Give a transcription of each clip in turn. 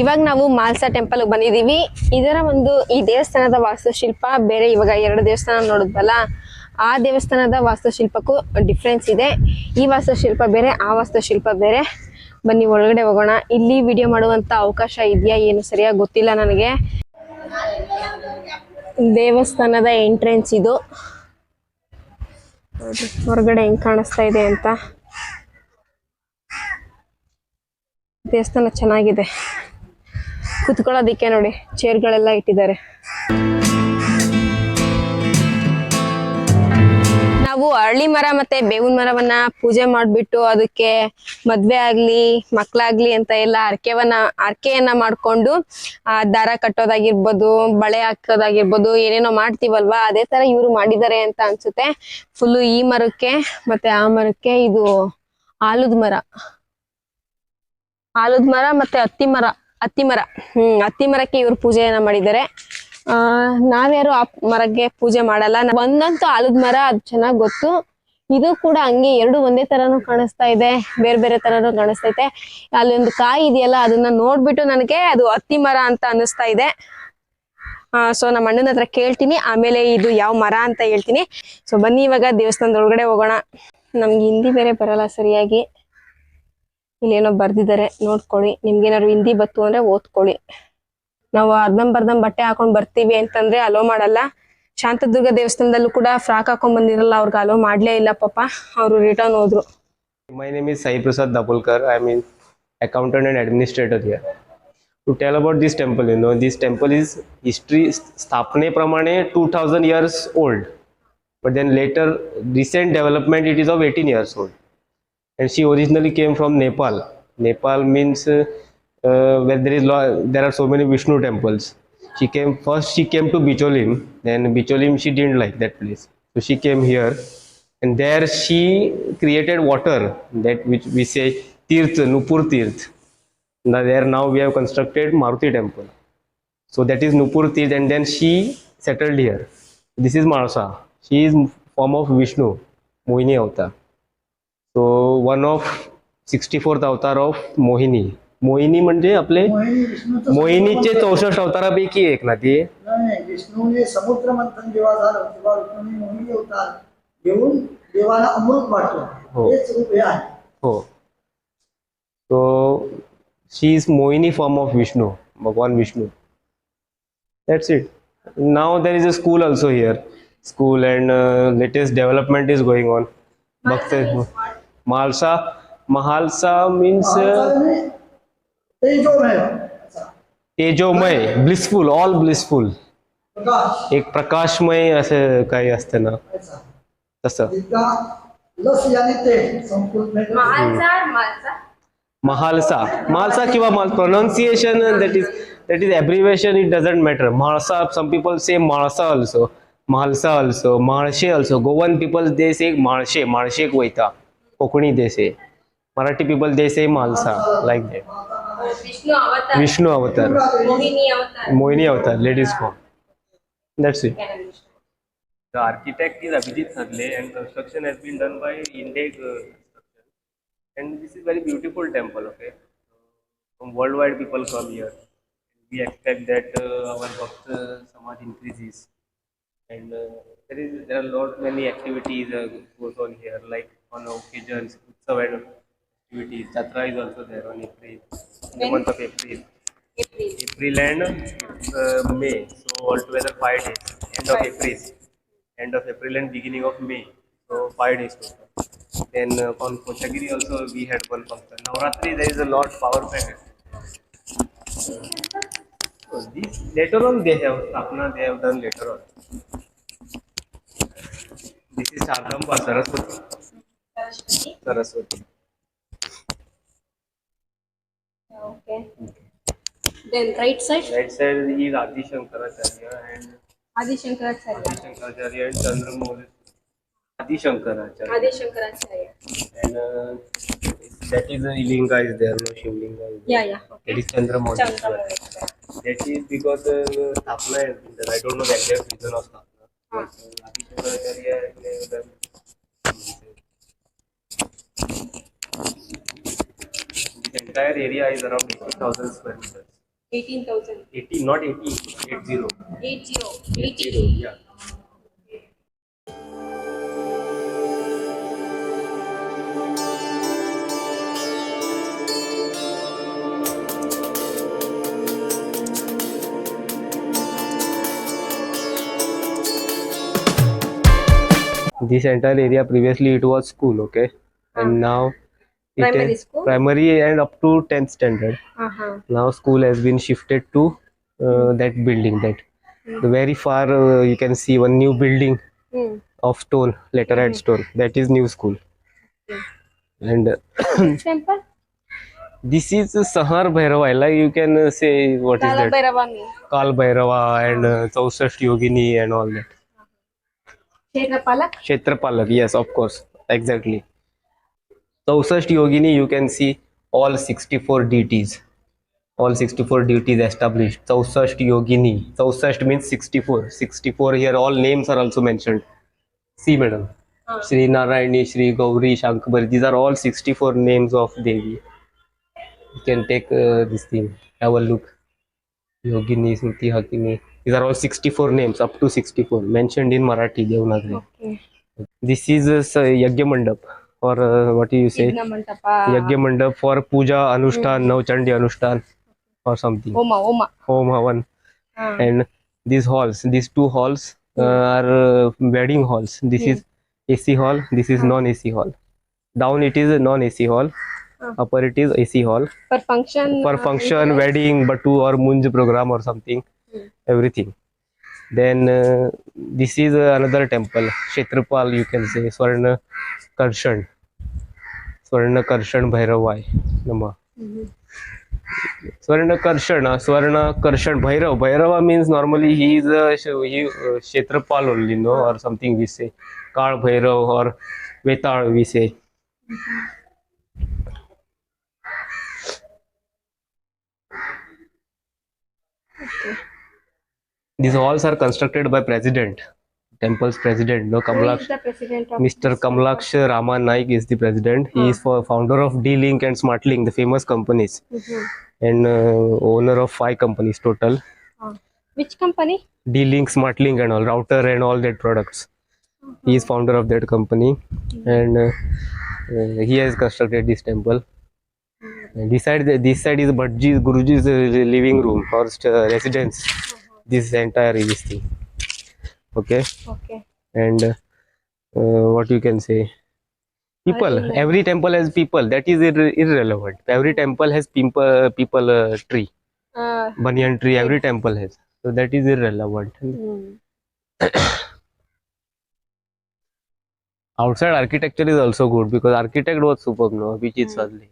ಇವಾಗ ನಾವು ಮಾಲ್ಸಾ ಟೆಂಪಲ್ ಬಂದಿದೀವಿ ಇದರ ಒಂದು ಈ ದೇವಸ್ಥಾನದ ವಾಸ್ತುಶಿಲ್ಪ ಬೇರೆ ಇವಾಗ ಎರಡು ದೇವಸ್ಥಾನ ನೋಡಿದ್ವಲ್ಲ, ಆ ದೇವಸ್ಥಾನದ ವಾಸ್ತುಶಿಲ್ಪಕ್ಕೂ ಡಿಫ್ರೆನ್ಸ್ ಇದೆ. ಈ ವಾಸ್ತುಶಿಲ್ಪ ಬೇರೆ, ಆ ವಾಸ್ತುಶಿಲ್ಪ ಬೇರೆ. ಬನ್ನಿ, ಒಳಗಡೆ ಹೋಗೋಣ. ಇಲ್ಲಿ ವಿಡಿಯೋ ಮಾಡುವಂತ ಅವಕಾಶ ಇದೆಯಾ, ಏನು ಸರಿಯಾಗಿ ಗೊತ್ತಿಲ್ಲ ನನಗೆ. ದೇವಸ್ಥಾನದ ಎಂಟ್ರೆನ್ಸ್ ಇದು. ಹೊರಗಡೆ ಹೆಂಗ್ ಕಾಣಿಸ್ತಾ ಇದೆ ಅಂತ. ದೇವಸ್ಥಾನ ಚೆನ್ನಾಗಿದೆ. ಕುತ್ಕೊಳ್ಳೋದಿಕ್ಕೆ ನೋಡಿ, ಚೇರ್ಗಳೆಲ್ಲ ಇಟ್ಟಿದ್ದಾರೆ. ನಾವು ಅರಳಿ ಮರ ಮತ್ತೆ ಬೇವಿನ ಮರವನ್ನ ಪೂಜೆ ಮಾಡ್ಬಿಟ್ಟು ಅದಕ್ಕೆ ಮದ್ವೆ ಆಗ್ಲಿ, ಮಕ್ಳಾಗ್ಲಿ ಅಂತ ಎಲ್ಲ ಅರ್ಕೆವನ್ನ ಅರ್ಕೆಯನ್ನ ಮಾಡ್ಕೊಂಡು, ಆ, ದಾರ ಕಟ್ಟೋದಾಗಿರ್ಬೋದು, ಬಳೆ ಹಾಕೋದಾಗಿರ್ಬೋದು, ಏನೇನೋ ಮಾಡ್ತೀವಲ್ವಾ, ಅದೇ ತರ ಇವ್ರು ಮಾಡಿದ್ದಾರೆ ಅಂತ ಅನ್ಸುತ್ತೆ. ಫುಲ್ಲು ಈ ಮರಕ್ಕೆ ಮತ್ತೆ ಆ ಮರಕ್ಕೆ ಇದು ಆಲದ ಮರ. ಆಲದ ಮರ ಮತ್ತೆ ಹತ್ತಿ ಮರ. ಹತ್ತಿ ಮರ. ಹ್ಮ್ ಹತ್ತಿ ಮರಕ್ಕೆ ಇವ್ರು ಪೂಜೆಯನ್ನ ಮಾಡಿದ್ದಾರೆ. ಆ, ನಾವ್ಯಾರು ಆ ಮರಕ್ಕೆ ಪೂಜೆ ಮಾಡಲ್ಲ. ಒಂದಂತೂ ಆಲದ ಮರ, ಅದು ಚೆನ್ನಾಗ್ ಗೊತ್ತು. ಇದು ಕೂಡ ಹಂಗೆ ಎರಡು ಒಂದೇ ತರನು ಕಾಣಿಸ್ತಾ ಇದೆ. ಬೇರೆ ಬೇರೆ ತರನು ಕಾಣಿಸ್ತೈತೆ ಅಲ್ಲಿ ಒಂದು ಕಾಯಿ ಇದೆಯಲ್ಲ, ಅದನ್ನ ನೋಡ್ಬಿಟ್ಟು ನನಗೆ ಅದು ಅತ್ತಿ ಮರ ಅಂತ ಅನಿಸ್ತಾ ಇದೆ. ಆ, ಸೊ ನಮ್ಮ ಅಣ್ಣನ ಹತ್ರ ಕೇಳ್ತೀನಿ. ಆಮೇಲೆ ಇದು ಯಾವ ಮರ ಅಂತ ಹೇಳ್ತೀನಿ. ಸೊ ಬನ್ನಿ ಇವಾಗ ದೇವಸ್ಥಾನದ ಒಳಗಡೆ ಹೋಗೋಣ. ನಮ್ಗೆ ಹಿಂದಿ ಬೇರೆ ಬರಲ್ಲ ಸರಿಯಾಗಿ. ಇಲ್ಲೇನೋ ಬರ್ದಿದ್ದಾರೆ ನೋಡ್ಕೊಳ್ಳಿ. ನಿಮ್ಗೆ ಏನಾದ್ರು ಹಿಂದಿ ಬತ್ತು ಅಂದ್ರೆ ಓದ್ಕೊಳ್ಳಿ. ನಾವು ಅರ್ಧಂ ಬರ್ಧಂ ಬಟ್ಟೆ ಹಾಕೊಂಡ್ ಬರ್ತೀವಿ ಅಂತಂದ್ರೆ ಅಲೋ ಮಾಡಲ್ಲ. ಶಾಂತದುರ್ಗ ದೇವಸ್ಥಾನದಲ್ಲೂ ಕೂಡ ಫ್ರಾಕ್ ಹಾಕೊಂಡ್ ಬಂದಿರಲ್ಲ, ಅವ್ರಿಗೆ ಅಲೋ ಮಾಡ್ಲೇ ಇಲ್ಲ ಪಾಪ. ಅವರು ರಿಟರ್ನ್ ಹೋದ್ರು. My name is Sai Prasad Dapulkar I mean accountant and administrator here to tell about this temple in this temple is history ಸ್ಥಾಪನೆ ಪ್ರಮಾಣೆ two thousand years old but then later recent development it is of eighteen years old And she originally came from Nepal. Nepal means uh, where there is there are so many Vishnu temples. She came first. She came to Bicholim. Then Bicholim she didn't like that place, so she came here, and there she created water that which we say Tirth, Nupur Tirth. Now there now we have constructed Maruti temple. So that is Nupur Tirth, and then she settled here. This is Manasa. She is form of Vishnu, Mohini avatar. So one of 64th avatar of Mohini. Mohini म्हणजे आपले मोहिनी मोहिनीचे चौसष्ट अवतारापैकी एक ना ती. विष्णूने समुद्र मंथन जेव्हा झालं तेव्हा विष्णूने मोहिनी अवतार घेऊन देवाला अमृत हो. वाटलं हेच रूप हे आहे. हो. So she is Mohini form of Vishnu भगवान Vishnu that's it now there is a school also here school and latest development is going on बघते महालसा महालसा मीन्स तेजोमय। तेजोमय ब्लिसफुल ऑल ब्लिसफुल एक प्रकाशमय असं काही असतं ना। तस। महालसा। महालसा किंवा pronunciation that is that is abbreviation it doesn't matter Mhalsa some people say Mhalsa also Mhalsa also Mhalshe also Goan people they say Mhalshe म्हाळशेक वयता Konkani Desai Marathi people Desai Malsa like that Vishnu avatar Mohini avatar ladies form that's it The architect is Abhijit Sagle and construction has been done by Indeg Construction. And this is very beautiful temple, okay? From worldwide people come here. We expect that uh, our Bhakta Samaj increases. And uh, there, is, there are lot many activities uh, goes on here like on occasions, Utsav and activities. Jatra is also there on April, in the month of April. April April and uh, May. So altogether five days. End of April. End of April and beginning of May. So five days total. Then uh, on Kochagiri also we had one function. Navratri there is a lot power pack. So this later on they have Sapna they have done later on. This is Chardamba Saraswati. Saraswati Saraswati okay then right side right side is adi shankaracharya and adi shankaracharya adi shankaracharya and chandramoli adi shankaracharya adi shankaracharya and uh, that is a linga is there no shivlinga is there. yeah yeah okay. it is chandramoli chandramoli that is because uh, stapna is there i don't know the exact reason of stapna adi shankaracharya entire area is around 18,000 square meters. 18,000? 80, not 80, 80. 80, 80. 80 yeah. This entire area previously it was school, okay, and ah. now primary school primary and up to 10th standard uh -huh. now school has been shifted to uh, hmm. that building that mm. very far uh, you can see one new building mm. of stone letterhead mm. stone that is new school okay. and temple this is sahar bhairava you can uh, say what Kala is that bhairava kal bhairava and uh, yogini and all that Shetrapalak? Shetrapalak, yes, of course, exactly. Chausasht yogini you can see all 64 deities all 64 deities established chausasht yogini chausasht means 64 64 here all names are also mentioned see madam Sri Narayani, Sri Gauri, Shankar, these are all 64 names of Devi. You can take uh, this thing, have a look. Yogini, Smriti, Hakini. These are all 64 names, up to 64, mentioned in Marathi, Devanagari. Okay This is a s- Yagya Mandap, और what you say yagya mandap for पूजा अनुष्ठान हम्म। नवचंडी अनुष्ठान और something ओमा ओमा। Om havan and this halls this two halls are wedding halls this is AC hall this is non AC hall down it is non AC hall upper it is AC hall for function for function wedding batu और munj programme और something everything then uh, this is uh, another temple kshetrapal you can say swarna Karshan Swarna Karshan Bhairav भैरवाय नम स्वर्ण कर्षण Swarna Karshan Bhairav Bhairava means normally he is he Kshetrapal only no और something we say Kal Bhairav और Vetal we say These halls are constructed by president. temple's president. No, Kamlaksh, Mr. Kamalaksh Rama Naik is the president. He is for founder of D-Link and SmartLink, the famous companies, and uh, owner of five companies total. Which company? D-Link, SmartLink, and all router and all that products. He is founder of that company, and uh, uh, he has constructed this temple. And this side, this side is Bhatji Guruji's uh, living room or uh, residence. This entire this thing. Okay and uh, what you can say? People. Every temple has people. That is irre- irrelevant. Every temple has people people uh, tree. Banyan tree every temple has. So that is irrelevant. Outside architecture is also good because architect was superb no Abhijit Sadli.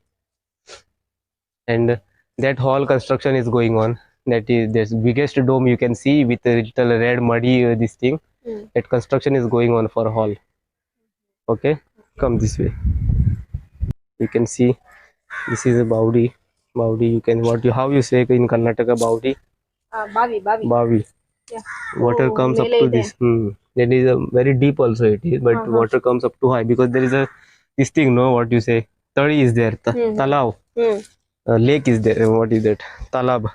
And that hall construction is going on. That is this biggest dome you can see with the little red muddy uh, this thing Hmm. that construction is going on for hall. Okay? Come this way. You can see this is a baudi. Baudi you can what you how you say in karnataka baudi? Uh, bavi bavi. Bavi. Yeah. water oh, comes up to this hmm. that is a very deep also it is but uh -huh. water comes up too high because there is a this thing no what you say? Tari is there ta- mm -hmm. talav mm. uh, lake is there what is that? Talab.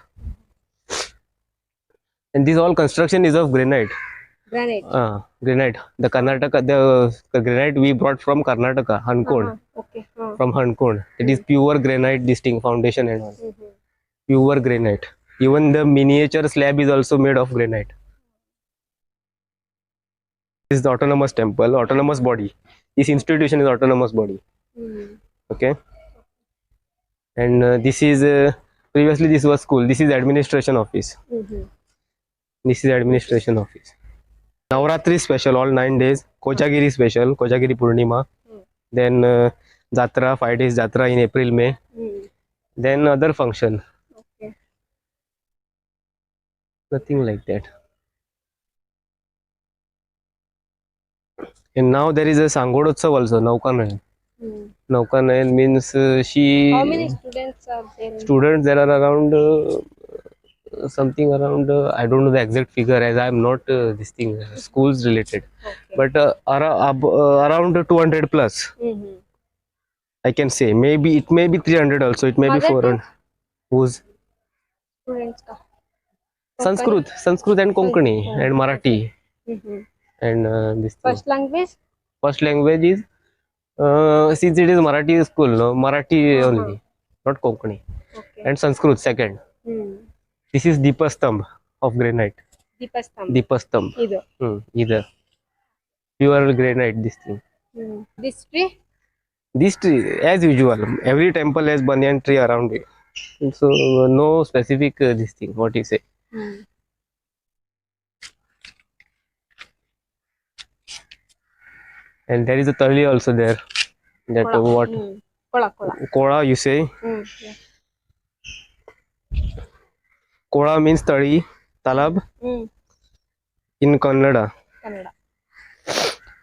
And this all construction is of granite. Granite. Uh, granite. The Karnataka, the, granite we brought from Karnataka, Hankod. Uh -huh. Okay. Uh -huh. From Hankod. It is mm-hmm. pure granite, this thing, foundation and all. Mm -hmm. Pure granite. Even the miniature slab is also made of granite. This is the autonomous temple, autonomous body. This institution is autonomous body. Mm. Okay. And uh, this is uh, previously this was school. This is administration office. Mm -hmm. This is administration office. Navratri special all nine days Kojagiri special Kojagiri Pournima then jatra five days jatra in April May then other function nothing like that And now there is a Sangodotsav also, Naukanayan. Hmm. Naukanayan means uh, she. How many students are there? Students, there are around uh, something around uh, I don't know the exact figure as I am not uh, this thing uh, schools related, okay. but uh, around, uh, around 200 plus. Mm -hmm. I can say maybe it may be 300 also. It may be 400. Who's? Sanskrit, Sanskrit and Konkani yeah. and Marathi mm -hmm. and uh, this first thing. language. First language is uh, since it is Marathi school, no Marathi uh -huh. only, not Konkani. Okay. And Sanskrit second. Mm This is Deepastambh of granite. ದೀಪಸ್ತಂಭ Deepastambh. ಇದು Hmm, either pure granite. This thing. This tree This tree, as usual, every temple has banyan tree around it. So uh, no specific uh, this thing. What you say? And there is a tali also there. That uh, what ಕೊಳ ಕೊಳ kola you say? Hmm kola means tadi, talab mm. in Kannada. Kannada.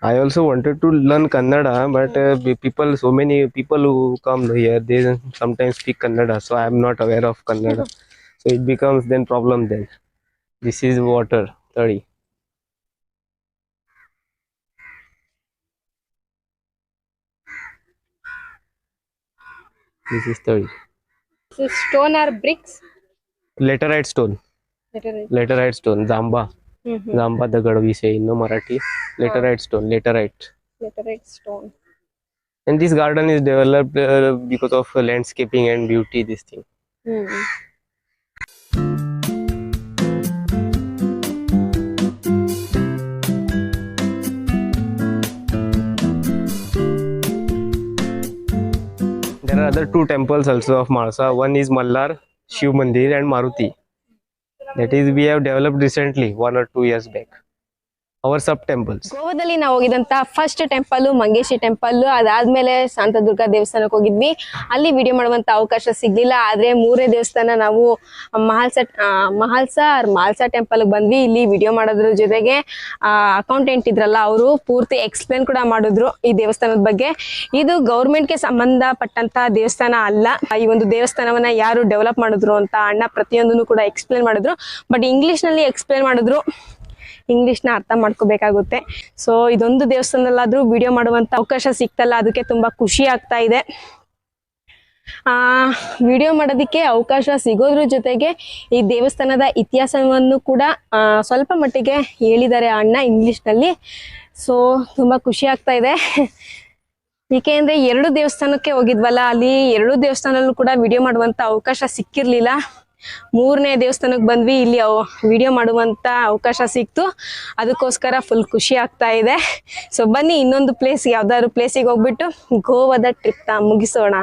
I also wanted to learn Kannada, but uh, people, so many people who come here, they sometimes speak Kannada, so I am not aware of Kannada. so it becomes then problem then. This is water, 30. This is 30. So stone or bricks? Laterite stone stone, zamba, mm-hmm. zamba the दगड विषय no Marathi laterite stone laterite laterite stone. and this garden is developed uh, because of landscaping and beauty this thing. Mm-hmm. There are other two temples also of marsa one is mallar Shiv mandir and Maruti. That is we have develop recently one or two years back Our sub temples ಗೋವಾದಲ್ಲಿ ನಾವು ಹೋಗಿದಂತ first temple Mangeshi temple ಅದಾದ್ಮೇಲೆ ಶಾಂತದುರ್ಗಾ ದೇವಸ್ಥಾನಕ್ಕೆ ಹೋಗಿದ್ವಿ. ಅಲ್ಲಿ video ಮಾಡುವಂತ ಅವಕಾಶ ಸಿಗ್ಲಿಲ್ಲ. ಆದ್ರೆ ಮೂರೇ ದೇವಸ್ಥಾನ ನಾವು ಮಹಾಲ್ಸ ಮಹಾಲ್ಸಾ ಮಾಲ್ಸಾ ಟೆಂಪಲ್ ಬಂದ್ವಿ. ಇಲ್ಲಿ ವಿಡಿಯೋ ಮಾಡೋದ್ರ ಜೊತೆಗೆ ಅಕೌಂಟೆಂಟ್ ಇದ್ರಲ್ಲ ಅವರು ಪೂರ್ತಿ ಎಕ್ಸ್ಪ್ಲೇನ್ ಕೂಡ ಮಾಡಿದ್ರು ಈ ದೇವಸ್ಥಾನದ ಬಗ್ಗೆ. ಇದು ಗೌರ್ಮೆಂಟ್ಗೆ ಸಂಬಂಧಪಟ್ಟಂತ ದೇವಸ್ಥಾನ ಅಲ್ಲ. ಈ ಒಂದು ದೇವಸ್ಥಾನವನ್ನ ಯಾರು ಡೆವಲಪ್ ಮಾಡಿದ್ರು ಅಂತ ಅಣ್ಣ ಪ್ರತಿಯೊಂದನ್ನು ಕೂಡ ಎಕ್ಸ್ಪ್ಲೇನ್ ಮಾಡಿದ್ರು. ಬಟ್ ಇಂಗ್ಲಿಷ್ನಲ್ಲಿ ಎಕ್ಸ್ಪ್ಲೇನ್ ಮಾಡಿದ್ರು. ಇಂಗ್ಲಿಷ್ನ ಅರ್ಥ ಮಾಡ್ಕೋಬೇಕಾಗುತ್ತೆ. ಸೊ ಇದೊಂದು ದೇವಸ್ಥಾನದಲ್ಲಾದರೂ ವಿಡಿಯೋ ಮಾಡುವಂಥ ಅವಕಾಶ ಸಿಕ್ತಲ್ಲ, ಅದಕ್ಕೆ ತುಂಬಾ ಖುಷಿ ಆಗ್ತಾ ಇದೆ. ಆ ವಿಡಿಯೋ ಮಾಡೋದಕ್ಕೆ ಅವಕಾಶ ಸಿಗೋದ್ರ ಜೊತೆಗೆ ಈ ದೇವಸ್ಥಾನದ ಇತಿಹಾಸವನ್ನು ಕೂಡ ಸ್ವಲ್ಪ ಮಟ್ಟಿಗೆ ಹೇಳಿದ್ದಾರೆ ಅಣ್ಣ ಇಂಗ್ಲಿಷ್ನಲ್ಲಿ ಸೊ ತುಂಬಾ ಖುಷಿ ಆಗ್ತಾ ಇದೆ. ಏಕೆಂದ್ರೆ ಎರಡು ದೇವಸ್ಥಾನಕ್ಕೆ ಹೋಗಿದ್ವಲ್ಲ, ಅಲ್ಲಿ ಎರಡು ದೇವಸ್ಥಾನದಲ್ಲೂ ಕೂಡ ವಿಡಿಯೋ ಮಾಡುವಂಥ ಅವಕಾಶ ಸಿಕ್ಕಿರ್ಲಿಲ್ಲ. ಮೂರನೇ ದೇವಸ್ಥಾನಕ್ಕೆ ಬಂದ್ವಿ. ಇಲ್ಲಿ ವಿಡಿಯೋ ಮಾಡುವಂತ ಅವಕಾಶ ಸಿಕ್ತು. ಅದಕ್ಕೋಸ್ಕರ ಫುಲ್ ಖುಷಿ ಆಗ್ತಾ ಇದೆ. ಸೊ ಬನ್ನಿ ಇನ್ನೊಂದು ಪ್ಲೇಸ್ ಯಾವ್ದಾದ್ರು ಪ್ಲೇಸಿಗೆ ಹೋಗ್ಬಿಟ್ಟು ಗೋವಾದ ಟ್ರಿಪ್ನ ಮುಗಿಸೋಣ.